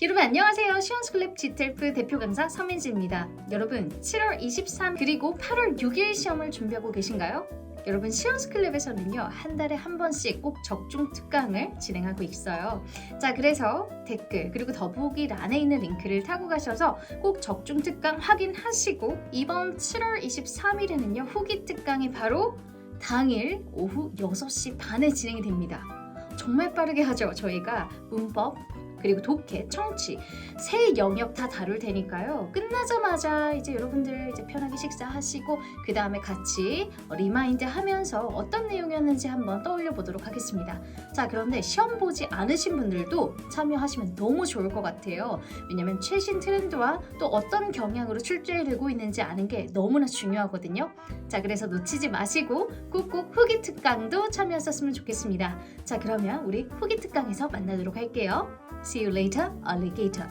여러분 안녕하세요. 시원스클랩 GTF 대표 강사 서민지입니다. 여러분 7월 23 그리고 8월 6일 시험을 준비하고 계신가요? 여러분 시원스클랩에서는요 한 달에 한 번씩 꼭 적중 특강을 진행하고 있어요. 자 그래서 댓글 그리고 더보기란에 있는 링크를 타고 가셔서 꼭 적중 특강 확인하시고 이번 7월 23일에는요 후기 특강이 바로 당일 오후 6시 반에 진행이 됩니다. 정말 빠르게 하죠. 저희가 문법 그리고 독해, 청취 세 영역 다 다룰 테니까요. 끝나자마자 이제 여러분들 이제 편하게 식사하시고 그 다음에 같이 리마인드 하면서 어떤 내용이었는지 한번 떠올려 보도록 하겠습니다. 자 그런데 시험 보지 않으신 분들도 참여하시면 너무 좋을 것 같아요. 왜냐면 최신 트렌드와 또 어떤 경향으로 출제를 되고 있는지 아는 게 너무나 중요하거든요. 자 그래서 놓치지 마시고 꾹꾹 후기 특강도 참여하셨으면 좋겠습니다. 자 그러면 우리 후기 특강에서 만나도록 할게요. See you later, alligator.